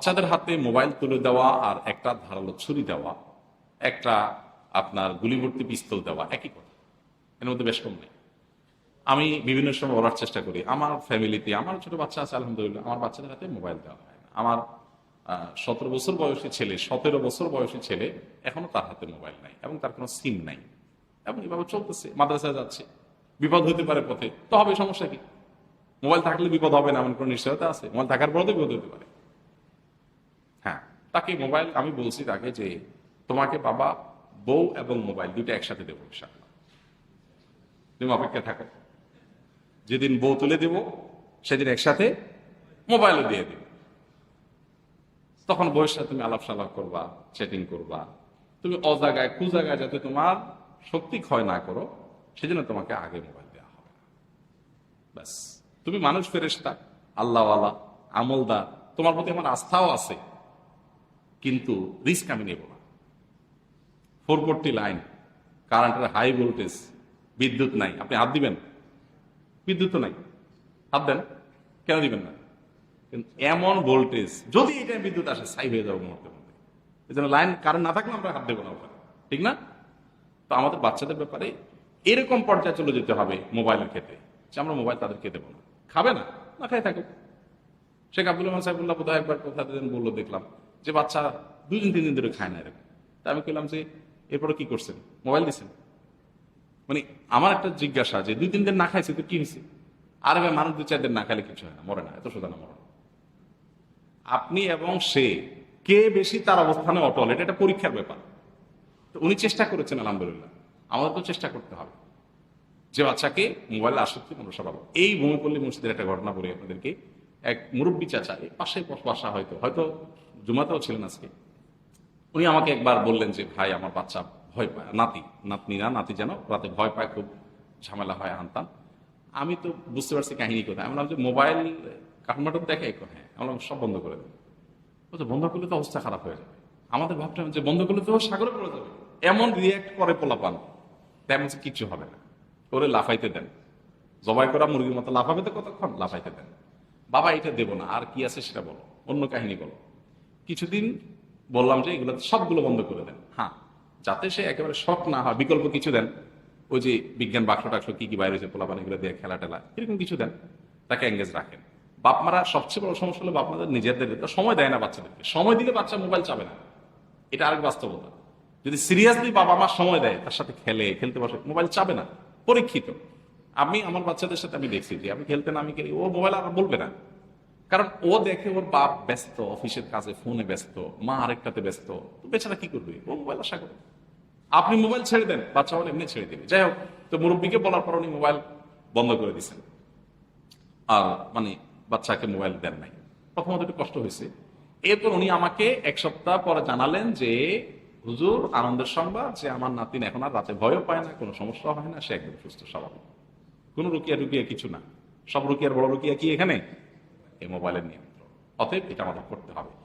বাচ্চাদের হাতে মোবাইল তুলে দেওয়া আর একটা ধারালো ছুরি দেওয়া, একটা আপনার গুলিভর্তি পিস্তল দেওয়া, একই কথা। এর মধ্যে বেশ কম নেই। আমি বিভিন্ন সময় বলার চেষ্টা করি, আমার ফ্যামিলিতে, আমার ছোট বাচ্চা আছে, আলহামদুলিল্লাহ, আমার বাচ্চাদের হাতে মোবাইল দেওয়া হয় না। আমার সতেরো বছর বয়সী ছেলে, সতেরো বছর বয়সী ছেলে এখনও তার হাতে মোবাইল নাই এবং তার কোনো সিম নাই এবং এভাবে চলতেছে, মাদ্রাসায় যাচ্ছে। বিপদ হতে পারে পথে, তো হবে সমস্যা কি? মোবাইল থাকলে বিপদ হবে না, এমন কোনো নিশ্চয়তা আছে? মোবাইল থাকার পরেও তো বিপদ হতে পারে। তাকে মোবাইল আমি বলছি তাকে যে, তোমাকে বাবা বউ এবং মোবাইল দুটো একসাথে দেবো তুমি অপেক্ষা থাকো। যেদিন বউ তুলে দেব, সেদিন একসাথে মোবাইলও দিয়ে দেব। তখন বউয়ের সাথে তুমি আলাপ সালাপ করবা চ্যাটিং করবা। তুমি অজাগায়, কুজাগায় যাতে তোমার শক্তি ক্ষয় না করো, সেজন্য তোমাকে আগে মোবাইল দেওয়া হবে। ব্যাস। তুমি মানুষ ফেরেস্তা আল্লাহওয়ালা, আমলদার, তোমার প্রতি আমার আস্থাও আছে। কিন্তু রিস্ক আমি নেব না। ফোর ফোরটি লাইন কারেন্টের হাই ভোল্টেজ বিদ্যুৎ নাই। আপনি হাত দিবেন? বিদ্যুৎ তো নাই। হাত দেন। কেন দিবেন না? কিন্তু এমন ভোল্টেজ যদি এটা বিদ্যুৎ আসে সাই হয়ে যাবে মুহূর্তের মধ্যে। এই জন্য লাইন কারেন্ট না থাকলে আমরা হাত দেবো না ওখানে। ঠিক না? তো আমাদের বাচ্চাদের ব্যাপারে এরকম পর্যায়ে চলে যেতে হবে মোবাইলের ক্ষেত্রে। যে আমরা মোবাইল তাদেরকে দেবো না। খাবে না? না, খাই থাকুক। শেখ আব্দুল রহমান সাহেবুল্লাহ বোধ একবার কোথা বলল, দেখলাম। যে বাচ্চা দুই দিন তিন দিন ধরে খায় না এরকম। তা আমি কইলাম যে, এরপরে কি করছেন? মোবাইল দিচ্ছেন মানে আমার একটা জিজ্ঞাসা যে, দুই তিন দিন না খাইছে তো কি হয়েছে আরে ভাই, মানুষ দুই, চার দিন না খাইলে কিছু হয় না, মরে না, এত সোজা না মরে আপনি এবং সে, কে বেশি তার অবস্থানে অটল, এটা একটা পরীক্ষার ব্যাপার। তো উনি চেষ্টা করেছেন, আলহামদুলিল্লাহ। তো চেষ্টা করতে হবে। যে বাচ্চাকে মোবাইলে আসক্তি সবাবো এই ভূমিপল্লী মসজিদের একটা ঘটনা বলি আপনাদেরকে। এক মুরব্বী চাচা, এই পাশে বাসা হয়তো হয়তো জুমাতেও ছিলেন আজকে। উনি আমাকে একবার বললেন যে, ভাই, আমার বাচ্চা ভয় পায়, নাতি নাতনি না নাতি যেন রাতে ভয় পায়, খুব ঝামেলা হয় আনতাম। আমি তো বুঝতে পারছি কাহিনী কোথায়। আমি বললাম যে, মোবাইল কাঠমাটুক দেখে হ্যাঁ। আমি বললাম, সব বন্ধ করে দেবো। বলছে বন্ধ করলে তো অবস্থা খারাপ হয়ে যাবে। আমাদের ভাবতাম যে, বন্ধ করলে তো সাগরে পড়ে যাবে। এমন রিয়াক্ট করে পোলাপান। তেমন কিচ্ছু হবে না। ওরে লাফাইতে দেন। জবাই করা মুরগির মতো লাফাবে তো কতক্ষণ? লাফাইতে দেন। বাবা এটা দেবো না, আর কি আছে সেটা বলো, অন্য কাহিনী বলো। কিছুদিন বললাম যে এগুলো সবগুলো বন্ধ করে দেন। হ্যাঁ যাতে সে একেবারে শখ না হয়, বিকল্প কিছু দেন। ওই যে বিজ্ঞান বাক্স টাক্স কি কি বাইরে হয়েছে, পোলাপান এগুলো দিয়ে খেলা টেলা, এরকম কিছু দেন। তাকে এঙ্গেজ রাখেন। বাপমারা সবচেয়ে বড় সমস্যা হলো বাপমাদের নিজেদের সময় দেয় না বাচ্চাদেরকে। সময় দিলে বাচ্চা মোবাইল চাবে না। এটা আরেক বাস্তবতা। যদি সিরিয়াসলি বাবা মা সময় দেয়, তার সাথে খেলে, খেলতে বসে, মোবাইল চাবে না। পরীক্ষিত। আমি আমার বাচ্চাদের সাথে আমি দেখছি যে আমি খেলতে না, আমি খেলি। ও মোবাইল আর বলবে না। কারণ ও দেখে ওর বাপ ব্যস্ত, অফিসের কাজে ফোনে ব্যস্ত, মা আরেকটাতে ব্যস্ত। বেচারা কি করবে? ও মোবাইল আশা করে। আপনি মোবাইল ছেড়ে দেন, বাচ্চা হলে এমনি ছেড়ে দেবে। যাই হোক, তো মুরব্বীকে বলার পর উনি মোবাইল বন্ধ করে দিচ্ছেন আর মানে বাচ্চাকে মোবাইল দেন নাই। প্রথমত একটু কষ্ট হয়েছে। এরপর উনি আমাকে এক সপ্তাহ পরে জানালেন যে, হুজুর, আনন্দের সংবাদ যে আমার নাতিন এখন আর রাতে ভয়ও পায় না, কোনো সমস্যা হয় না, সে একদম সুস্থ, স্বাভাবিক। কোনো রুকিয়া রুকিয়া কিছু না। সব রুকিয়ার বড় রুকিয়া কি এখানে? এই মোবাইলের নিয়ন্ত্রণ। অতএব এটা আমাদের করতে হবে।